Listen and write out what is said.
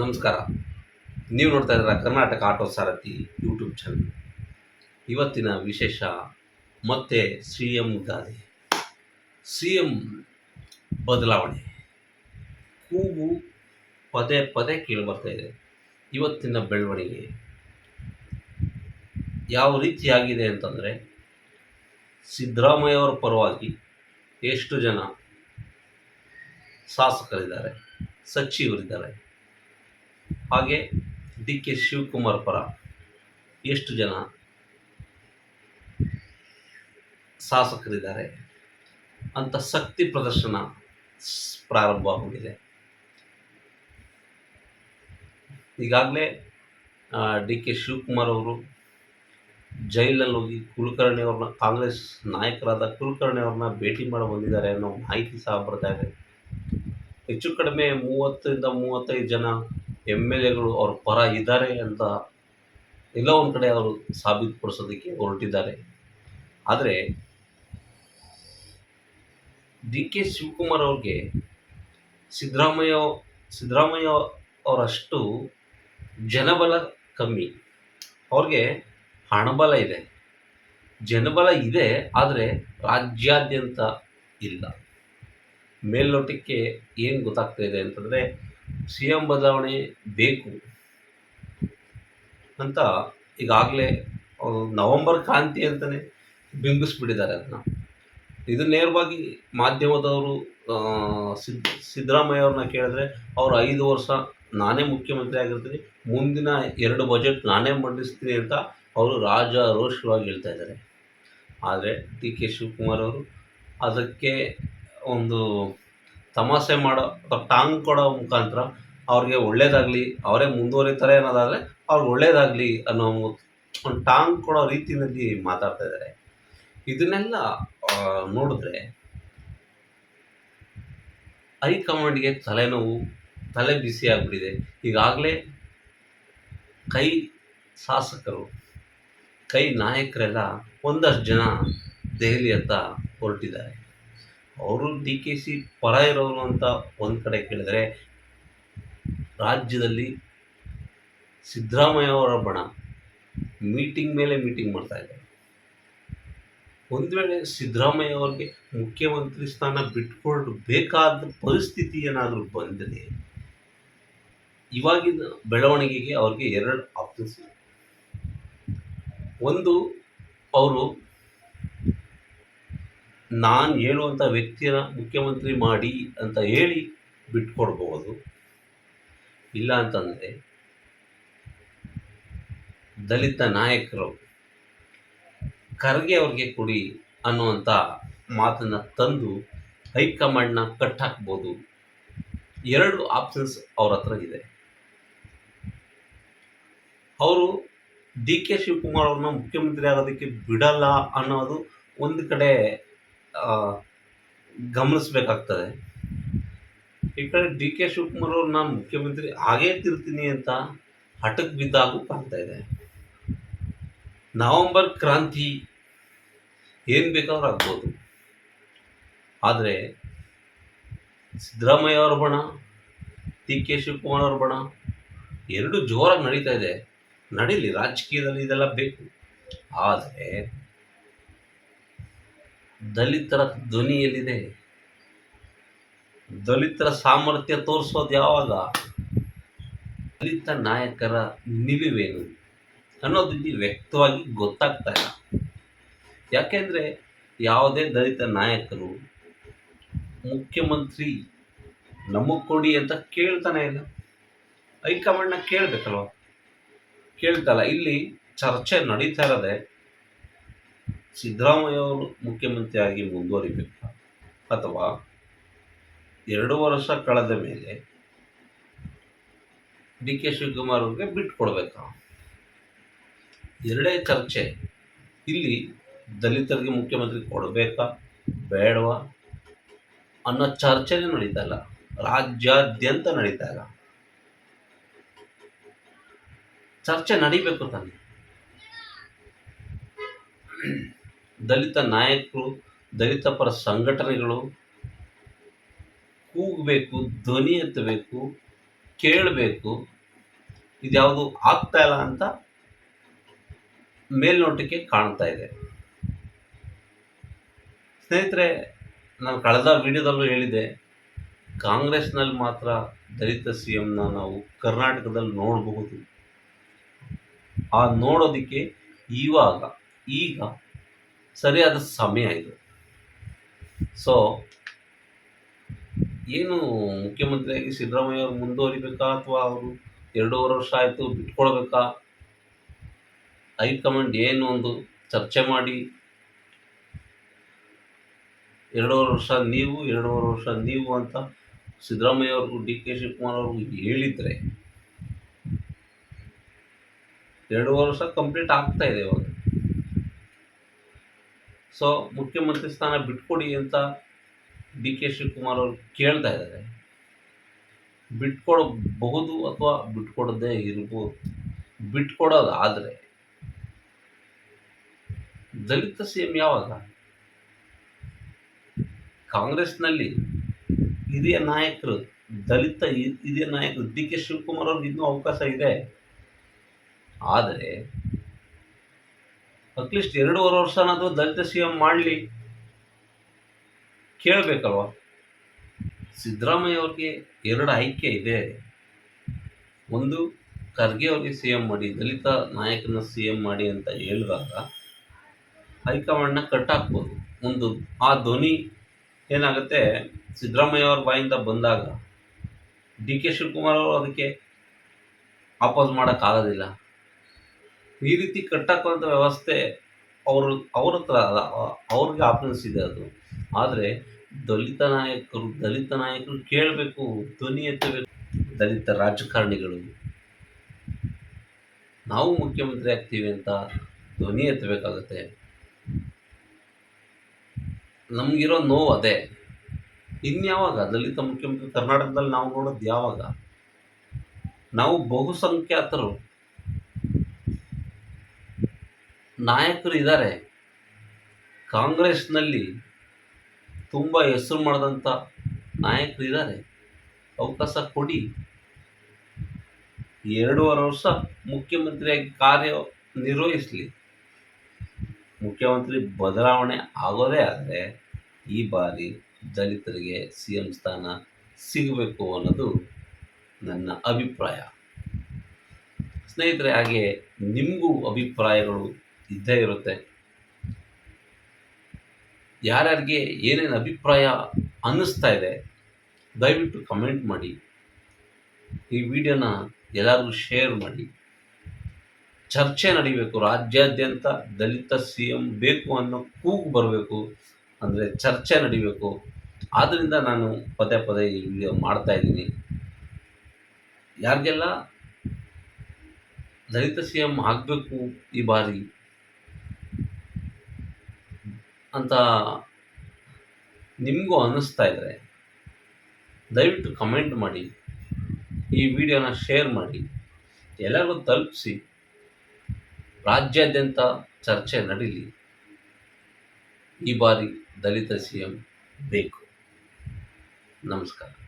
ನಮಸ್ಕಾರ. ನೀವು ನೋಡ್ತಾ ಇದ್ದೀರಾ Karnataka auto Sarathi YouTube channel. ಇವತ್ತಿನ ವಿಶೇಷ ಮತ್ತೆ ಸಿ ಎಂ ಗಾದೆ. ಸಿ ಎಂ ಬದಲಾವಣೆ. ಕೂಗು ಪದೇ ಪದೇ ಇದೆ. ಇವತ್ತಿನ ಬೆಳವಣಿಗೆ ಯಾವ ರೀತಿಯಾಗಿದೆ ಅಂತಂದರೆ ಸಿದ್ದರಾಮಯ್ಯವರ ಪರವಾಗಿ ಎಷ್ಟು ಜನ ಶಾಸಕರಿದ್ದಾರೆ, ಸಚಿವರಿದ್ದಾರೆ ಹಾಗೆ ಡಿ ಕೆ ಶಿವಕುಮಾರ್ ಪರ ಎಷ್ಟು ಜನ ಶಾಸಕರಿದ್ದಾರೆ ಅಂತ ಶಕ್ತಿ ಪ್ರದರ್ಶನ ಪ್ರಾರಂಭವಾಗಿದೆ ಈಗಾಗಲೇ ಡಿ ಕೆ ಶಿವಕುಮಾರ್ ಅವರು ಜೈಲಲ್ಲಿ ಹೋಗಿ ಕುಲಕರ್ಣಿ ಅವ್ರನ್ನ, ಕಾಂಗ್ರೆಸ್ ನಾಯಕರಾದ ಕುಲಕರ್ಣಿ ಅವ್ರನ್ನ ಭೇಟಿ ಮಾಡಿ ಬಂದಿದ್ದಾರೆ ಅನ್ನೋ ಮಾಹಿತಿ ಸಹ ಬರ್ತಾ ಇದೆ. ಹೆಚ್ಚು ಕಡಿಮೆ ಮೂವತ್ತರಿಂದ ಮೂವತ್ತೈದು ಜನ ಎಂ ಎಲ್ ಎಗಳು ಅವ್ರ ಪರ ಇದ್ದಾರೆ ಅಂತ ಎಲ್ಲೋ ಒಂದು ಕಡೆ ಅವರು ಸಾಬೀತುಪಡಿಸೋದಕ್ಕೆ ಹೊರಟಿದ್ದಾರೆ. ಆದರೆ ಡಿ ಕೆ ಶಿವಕುಮಾರ್ ಅವ್ರಿಗೆ ಸಿದ್ದರಾಮಯ್ಯ ಸಿದ್ದರಾಮಯ್ಯ ಅವರಷ್ಟು ಜನಬಲ ಕಮ್ಮಿ. ಅವ್ರಿಗೆ ಹಣಬಲ ಇದೆ. ಜನಬಲ ಇದೆ, ಆದರೆ ರಾಜ್ಯಾದ್ಯಂತ ಇಲ್ಲ. ಮೇಲ್ನೋಟಕ್ಕೆ ಏನು ಗೊತ್ತಾಗ್ತಾ ಇದೆ ಅಂತಂದರೆ ಸಿ ಎಂ ಬದಲಾವಣೆ ಬೇಕು ಅಂತ ಈಗಾಗಲೇ ನವೆಂಬರ್ ಕ್ರಾಂತಿ ಅಂತಲೇ ಬಿಂಬಿಸ್ಬಿಟ್ಟಿದ್ದಾರೆ ಅದನ್ನು. ಇದು ನೇರವಾಗಿ ಮಾಧ್ಯಮದವರು ಸಿದ್, ಸಿದ್ದರಾಮಯ್ಯ ಅವ್ರನ್ನ ಕೇಳಿದ್ರೆ ಅವರು ಐದು ವರ್ಷ ನಾನೇ ಮುಖ್ಯಮಂತ್ರಿ ಆಗಿರ್ತೀನಿ, ಮುಂದಿನ ಎರಡು ಬಜೆಟ್ ನಾನೇ ಮಂಡಿಸ್ತೀನಿ ಅಂತ ಅವರು ರಾಜಾರೋಷವಾಗಿ ಹೇಳ್ತಾ ಇದ್ದಾರೆ. ಆದರೆ ಡಿ ಕೆ ಶಿವಕುಮಾರ್ ಅವರು ಅದಕ್ಕೆ ಒಂದು ತಮಾಷೆ ಮಾಡೋ ಅಥವಾ ಟಾಂಗ್ ಕೊಡೋ ಮುಖಾಂತರ ಅವ್ರಿಗೆ ಒಳ್ಳೇದಾಗಲಿ, ಅವರೇ ಮುಂದುವರಿತಾರೆ ಅನ್ನೋದಾದರೆ ಅವ್ರಿಗೆ ಒಳ್ಳೇದಾಗಲಿ ಅನ್ನೋ ಒಂದು ಟಾಂಗ್ ಕೊಡೋ ರೀತಿಯಲ್ಲಿ ಮಾತಾಡ್ತಾ ಇದ್ದಾರೆ. ಇದನ್ನೆಲ್ಲ ನೋಡಿದ್ರೆ ಹೈಕಮಾಂಡ್ಗೆ ತಲೆನೋವು, ತಲೆ ಬಿಸಿ ಆಗಿಬಿಟ್ಟಿದೆ. ಈಗಾಗಲೇ ಕೈ ಶಾಸಕರು, ಕೈ ನಾಯಕರೆಲ್ಲ ಒಂದಷ್ಟು ಜನ ದೆಹಲಿ ಅಂತ ಹೊರಟಿದ್ದಾರೆ. ಅವರು ಡಿ ಕೆ ಸಿ ಪರ ಇರೋರು ಅಂತ ಒಂದು ಕಡೆ ಕೇಳಿದರೆ ರಾಜ್ಯದಲ್ಲಿ ಸಿದ್ದರಾಮಯ್ಯ ಅವರ ಬಣ ಮೀಟಿಂಗ್ ಮೇಲೆ ಮೀಟಿಂಗ್ ಮಾಡ್ತಾ ಇದ್ದಾರೆ. ಒಂದು ವೇಳೆ ಸಿದ್ದರಾಮಯ್ಯ ಅವ್ರಿಗೆ ಮುಖ್ಯಮಂತ್ರಿ ಸ್ಥಾನ ಬಿಟ್ಕೊಳ್ಬೇಕಾದ ಪರಿಸ್ಥಿತಿ ಏನಾದರೂ ಬಂದರೆ ಇವಾಗಿನ ಬೆಳವಣಿಗೆಗೆ ಅವ್ರಿಗೆ ಎರಡು ಆಪ್ಷನ್ಸ್ ಒಂದು, ಅವರು ನಾನು ಹೇಳುವಂಥ ವ್ಯಕ್ತಿಯ ಮುಖ್ಯಮಂತ್ರಿ ಮಾಡಿ ಅಂತ ಹೇಳಿ ಬಿಟ್ಕೊಡ್ಬೋದು. ಇಲ್ಲ ಅಂತಂದರೆ ದಲಿತ ನಾಯಕರು ಖರ್ಗೆ ಅವ್ರಿಗೆ ಕೊಡಿ ಅನ್ನುವಂಥ ಮಾತನ್ನು ತಂದು ಹೈಕಮಾಂಡ್ನ ಕಟ್ ಹಾಕ್ಬೋದು ಎರಡು ಆಪ್ಷನ್ಸ್ ಅವ್ರ ಹತ್ರ ಇದೆ. ಅವರು ಡಿ ಕೆ ಶಿವಕುಮಾರ್ ಅವ್ರನ್ನ ಮುಖ್ಯಮಂತ್ರಿ ಆಗೋದಕ್ಕೆ ಬಿಡಲ್ಲ ಅನ್ನೋದು ಒಂದು ಕಡೆ ಗಮನಿಸ್ಬೇಕಾಗ್ತದೆ. ಈ ಕಡೆ ಡಿ ಕೆ ಶಿವಕುಮಾರ್ ಅವರು, ನಾನು ಮುಖ್ಯಮಂತ್ರಿ ಆಗೇ ತಿರ್ತೀನಿ ಅಂತ ಹಠಕ್ಕೆ ಬಿದ್ದಾಗೂ ಕಾಣ್ತಾ ಇದೆ. ನವಂಬರ್ ಕ್ರಾಂತಿ ಏನು ಬೇಕಾದ್ರೂ ಆಗ್ಬೋದು. ಆದರೆ ಸಿದ್ದರಾಮಯ್ಯ ಅವ್ರ ಬಣ ಡಿ ಕೆ ಶಿವಕುಮಾರ್ ಅವ್ರ ಬಣ, ಎರಡು ಜೋರಾಗಿ ನಡೀತಾ ಇದೆ. ನಡೀಲಿ, ರಾಜಕೀಯದಲ್ಲಿ ಇದೆಲ್ಲ ಬೇಕು. ಆದರೆ ದಲಿತರ ಧ್ವನಿ ಎಲ್ಲಿದೆ? ದಲಿತರ ಸಾಮರ್ಥ್ಯ ತೋರಿಸೋದು ಯಾವಾಗ? ದಲಿತ ನಾಯಕರ ನಿಲುವೇನು ಅನ್ನೋದು ಇಲ್ಲಿ ವ್ಯಕ್ತವಾಗಿ ಗೊತ್ತಾಗ್ತಾ ಇಲ್ಲ. ಯಾಕೆಂದರೆ ಯಾವುದೇ ದಲಿತ ನಾಯಕರು ಮುಖ್ಯಮಂತ್ರಿ ನಮಗೆ ಕೊಡಿ ಅಂತ ಕೇಳ್ತಾನೆ ಇಲ್ಲ. ಹೈಕಮಾಂಡ್ನ ಕೇಳಬೇಕಲ್ವ? ಕೇಳ್ತಲ್ಲ ಇಲ್ಲಿ ಚರ್ಚೆ ನಡೀತಾ ಇರೋದೆ ಸಿದ್ದರಾಮಯ್ಯ ಅವರು ಮುಖ್ಯಮಂತ್ರಿಯಾಗಿ ಮುಂದುವರಿಬೇಕಾ? ಅಥವಾ ಎರಡು ವರ್ಷ ಕಳೆದ ಮೇಲೆ ಡಿ ಕೆ ಶಿವಕುಮಾರ್ ಅವ್ರಿಗೆ ಬಿಟ್ಕೊಡ್ಬೇಕಾ? ಎರಡೇ ಚರ್ಚೆ. ಇಲ್ಲಿ ದಲಿತರಿಗೆ ಮುಖ್ಯಮಂತ್ರಿ ಕೊಡಬೇಕಾ? ಬೇಡವಾ? ಅನ್ನೋ ಚರ್ಚೆನೇ ನಡೀತಾ ಇಲ್ಲ. ರಾಜ್ಯಾದ್ಯಂತ ನಡೀತಾ ಇಲ್ಲ. ಚರ್ಚೆ ನಡೀಬೇಕು ತಾನೆ. ದಲಿತ ನಾಯಕರು, ದಲಿತ ಪರ ಸಂಘಟನೆಗಳು ಕೂಗಬೇಕು, ಧ್ವನಿ ಎತ್ತಬೇಕು, ಕೇಳಬೇಕು, ಇದ್ಯಾವುದು ಆಗ್ತಾ ಇಲ್ಲ ಅಂತ ಮೇಲ್ನೋಟಕ್ಕೆ ಕಾಣ್ತಾ ಇದೆ. ಸ್ನೇಹಿತರೆ, ನಾನು ಕಳೆದ ವಿಡಿಯೋದಲ್ಲೂ ಹೇಳಿದೆ ಕಾಂಗ್ರೆಸ್ನಲ್ಲಿ ಮಾತ್ರ ದಲಿತ ಸಿ ಎಂನ ನಾವು ಕರ್ನಾಟಕದಲ್ಲಿ ನೋಡಬಹುದು. ಆ ನೋಡೋದಕ್ಕೆ ಇವಾಗ, ಈಗ ಸರಿಯಾದ ಸಮಯ ಇದು. ಸೊ ಏನು ಮುಖ್ಯಮಂತ್ರಿಯಾಗಿ ಸಿದ್ದರಾಮಯ್ಯ ಅವರು ಮುಂದುವರಿಬೇಕಾ ಅಥವಾ ಅವರು ಎರಡೂವರೆ ವರ್ಷ ಆಯಿತು ಬಿಟ್ಕೊಳ್ಬೇಕಾ? ಹೈಕಮಾಂಡ್ ಏನು ಒಂದು ಚರ್ಚೆ ಮಾಡಿ. ಎರಡೂವರೆ ವರ್ಷ ನೀವು, ಎರಡೂವರೆ ವರ್ಷ ನೀವು ಅಂತ ಸಿದ್ದರಾಮಯ್ಯ ಅವ್ರಿಗೂ, ಡಿ ಕೆ ಶಿವಕುಮಾರ್ ಅವ್ರಿಗೂ ಹೇಳಿದರೆ, ಎರಡೂವರೆ ವರ್ಷ ಕಂಪ್ಲೀಟ್ ಆಗ್ತಾ ಇದೆ ಇವಾಗ. ಸೊ ಮುಖ್ಯಮಂತ್ರಿ ಸ್ಥಾನ ಬಿಟ್ಕೊಡಿ ಅಂತ ಡಿ ಕೆ ಶಿವಕುಮಾರ್ ಅವರು ಕೇಳ್ತಾ ಇದ್ದಾರೆ. ಬಿಟ್ಕೊಡಬಹುದು ಅಥವಾ ಬಿಟ್ಕೊಡದೇ ಇರ್ಬೋದು. ಬಿಟ್ಕೊಡೋದಾದರೆ ದಲಿತ ಸಿ ಎಂ ಯಾವಾಗ? ಕಾಂಗ್ರೆಸ್ನಲ್ಲಿ ಹಿರಿಯ ನಾಯಕರು, ದಲಿತ ಹಿರಿಯ ನಾಯಕರು ಡಿ ಕೆ ಶಿವಕುಮಾರ್ ಅವ್ರಿಗೆ ಇನ್ನೂ ಅವಕಾಶ ಇದೆ. ಆದರೆ ಅಟ್ಲೀಸ್ಟ್ ಎರಡೂವರೆ ವರ್ಷನಾದರೂ ದಲಿತ ಸಿ ಎಂ ಮಾಡಲಿ ಕೇಳಬೇಕಲ್ವ? ಸಿದ್ದರಾಮಯ್ಯ ಅವ್ರಿಗೆ ಎರಡು ಆಯ್ಕೆ ಇದೆ. ಒಂದು, ಖರ್ಗೆ ಅವ್ರಿಗೆ ಸಿ ಎಂ ಮಾಡಿ, ದಲಿತ ನಾಯಕನ ಸಿ ಎಂ ಮಾಡಿ ಅಂತ ಹೇಳಿದಾಗ ಹೈಕಮಾಂಡ್ನ ಕಟ್ ಹಾಕ್ಬೋದು ಒಂದು, ಆ ಧ್ವನಿ ಏನಾಗುತ್ತೆ? ಸಿದ್ದರಾಮಯ್ಯ ಅವ್ರ ಬಾಯಿಂದ ಬಂದಾಗ ಡಿ ಕೆ ಶಿವಕುಮಾರ್ ಅವರು ಅದಕ್ಕೆ ಆಪೋಸ್ ಮಾಡೋಕ್ಕಾಗೋದಿಲ್ಲ. ಈ ರೀತಿ ಕಟ್ಟಕ್ಕಂಥ ವ್ಯವಸ್ಥೆ ಅವರು, ಅವ್ರ ಹತ್ರ ಅಲ್ಲ, ಅವ್ರಿಗೆ ಇದೆ ಅದು. ಆದರೆ ದಲಿತ ನಾಯಕರು ದಲಿತ ನಾಯಕರು ಕೇಳಬೇಕು, ಧ್ವನಿ ಎತ್ತಬೇಕು. ದಲಿತ ರಾಜಕಾರಣಿಗಳು. ನಾವು ಮುಖ್ಯಮಂತ್ರಿ ಆಗ್ತೀವಿ ಅಂತ ಧ್ವನಿ ಎತ್ತಬೇಕಾಗತ್ತೆ. ನಮಗಿರೋ ನೋವು ಅದೇ. ಇನ್ಯಾವಾಗ? ದಲಿತ ಮುಖ್ಯಮಂತ್ರಿ ಕರ್ನಾಟಕದಲ್ಲಿ ನಾವು ನೋಡೋದು ಯಾವಾಗ? ನಾವು ಬಹುಸಂಖ್ಯಾತರು. ನಾಯಕರು ಇದ್ದಾರೆ ಕಾಂಗ್ರೆಸ್ನಲ್ಲಿ ತುಂಬ ಹೆಸರು ಮಾಡಿದಂಥ ನಾಯಕರು ಇದ್ದಾರೆ ಅವಕಾಶ ಕೊಡಿ. ಎರಡೂವರೆ ವರ್ಷ ಮುಖ್ಯಮಂತ್ರಿಯಾಗಿ ಕಾರ್ಯ ನಿರ್ವಹಿಸಲಿ. ಮುಖ್ಯಮಂತ್ರಿ ಬದಲಾವಣೆ ಆಗೋದೇ ಆದರೆ ಈ ಬಾರಿ ದಲಿತರಿಗೆ ಸಿ ಎಂ ಸ್ಥಾನ ಸಿಗಬೇಕು ಅನ್ನೋದು ನನ್ನ ಅಭಿಪ್ರಾಯ. ಸ್ನೇಹಿತರೆ, ಹಾಗೆ ನಿಮಗೂ ಅಭಿಪ್ರಾಯಗಳು ಇದ್ದೇ ಇರುತ್ತೆ. ಯಾರ್ಯಾರಿಗೆ ಏನೇನು ಅಭಿಪ್ರಾಯ ಅನ್ನಿಸ್ತಾ ಇದೆ, ದಯವಿಟ್ಟು ಕಮೆಂಟ್ ಮಾಡಿ. ಈ ವಿಡಿಯೋನ ಎಲ್ಲರಿಗೂ ಶೇರ್ ಮಾಡಿ. ಚರ್ಚೆ ನಡೀಬೇಕು, ರಾಜ್ಯಾದ್ಯಂತ ದಲಿತ ಸಿ ಎಂ ಬೇಕು ಅನ್ನೋ ಕೂಗು ಬರಬೇಕು ಅಂದರೆ ಚರ್ಚೆ ನಡೀಬೇಕು. ಆದ್ದರಿಂದ ನಾನು ಪದೇ ಪದೇ ಈ ವಿಡಿಯೋ ಮಾಡ್ತಾ ಇದ್ದೀನಿ. ಯಾರಿಗೆಲ್ಲ ದಲಿತ ಸಿ ಎಂ ಆಗಬೇಕು ಈ ಬಾರಿ ಅಂತ ನಿಮಗೂ ಅನ್ನಿಸ್ತಾ ಇದ್ದರೆ ದಯವಿಟ್ಟು ಕಮೆಂಟ್ ಮಾಡಿ, ಈ ವಿಡಿಯೋನ ಶೇರ್ ಮಾಡಿ, ಎಲ್ಲರಿಗೂ ತಲುಪಿಸಿ, ರಾಜ್ಯಾದ್ಯಂತ ಚರ್ಚೆ ನಡೀಲಿ. ಈ ಬಾರಿ ದಲಿತ ಸಿ ಎಂ ಬೇಕು. ನಮಸ್ಕಾರ.